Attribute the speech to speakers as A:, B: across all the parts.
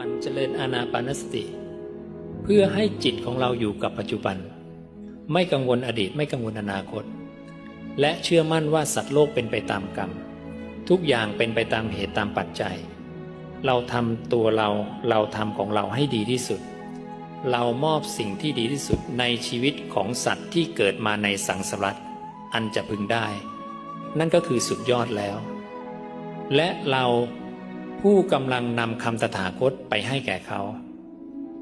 A: มันเจริญอานาปานสติ เพื่อให้จิตของเราอยู่กับปัจจุบัน ไม่กังวลอดีตไม่กังวลอนาคต และเชื่อมั่นว่าสัตว์โลกเป็นไปตามกรรม ทุกอย่างเป็นไปตามเหตุตามปัจจัย เราทำตัวเราเราทำของเราให้ดีที่สุด เรามอบสิ่งที่ดีที่สุดในชีวิตของสัตว์ที่เกิดมาในสังสารวัฏอันจะพึงได้ นั่นก็คือสุดยอดแล้ว และเรา ผู้กำลังนำคำตถาคตไปให้แก่เขา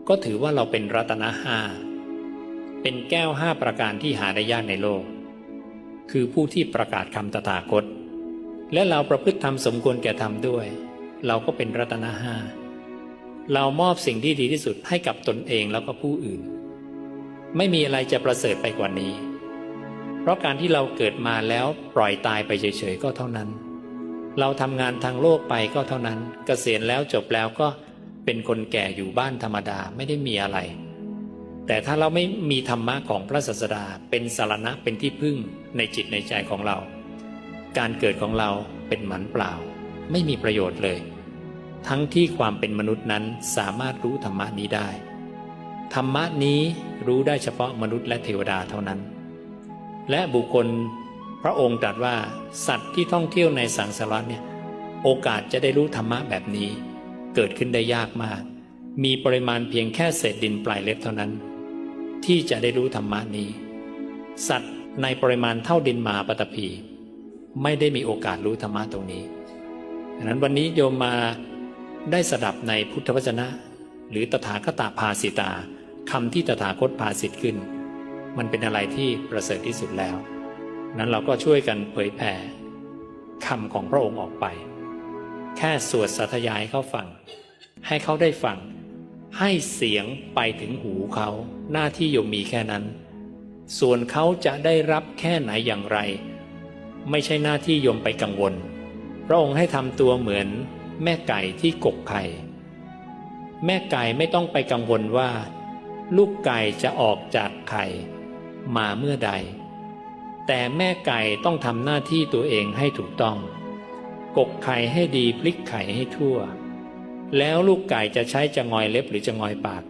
A: ก็ถือว่าเราเป็นรัตนะห้า เป็นแก้วห้าประการที่หาได้ยากในโลก คือผู้ที่ประกาศคำตถาคต และเราประพฤติธรรมสมควรแก่ธรรมด้วย เราก็เป็นรัตนะห้า เรามอบสิ่งที่ดีที่สุดให้กับตนเองแล้วก็ผู้อื่น ไม่มีอะไรจะประเสริฐไปกว่านี้ เพราะการที่เราเกิดมาแล้วปล่อยตายไปเฉยๆก็เท่านั้น เราทำงานทางโลกไปก็เท่านั้นเกษียณแล้วจบแล้วก็เป็นคนแก่อยู่บ้านธรรมดาไม่ได้มีอะไร แต่ถ้าเราไม่มีธรรมะของพระศาสดาเป็นสารณะเป็นที่พึ่งในจิตในใจของเรา การเกิดของเราเป็นหมันเปล่า ไม่มีประโยชน์เลย ทั้งที่ความเป็นมนุษย์นั้นสามารถรู้ธรรมะนี้ได้ ธรรมะนี้รู้ได้เฉพาะมนุษย์และเทวดาเท่านั้น และบุคคล พระองค์ตรัสว่าสัตว์ที่ท่องเที่ยวในสังสารวัฏเนี่ยโอกาสจะได้รู้ธรรมะแบบนี้ เกิดขึ้นได้ยากมาก มีปริมาณเพียงแค่เศษดินปลายเล็บเท่านั้น ที่จะได้รู้ธรรมะนี้ สัตว์ในปริมาณเท่าดินหมาปตพีไม่ได้มีโอกาสรู้ธรรมะตรงนี้ดังนั้นวันนี้โยมมาได้สดับในพุทธวจนะ หรือตถาคตภาสิตาคำที่ตถาคตภาสิทธิ์ขึ้น มันเป็นอะไรที่ประเสริฐที่สุดแล้ว นั้นเราก็ช่วยกันเผยแผ่คำของพระองค์ออกไป แค่สวดสาธยายให้เขาฟัง ให้เขาได้ฟัง ให้เสียงไปถึงหูเขา หน้าที่โยมมีแค่นั้น ส่วนเขาจะได้รับแค่ไหนอย่างไร ไม่ใช่หน้าที่โยมไปกังวล พระองค์ให้ทำตัวเหมือนแม่ไก่ที่กกไข่ แม่ไก่ไม่ต้องไปกังวลว่า ลูกไก่จะออกจากไข่มาเมื่อใด แต่แม่ไก่ต้องทำหน้าที่ตัวเองให้ถูกต้อง กกไข่ให้ดีพลิกไข่ให้ทั่ว แล้วลูกไก่จะใช้จะงอยเล็บหรือจะงอยปาก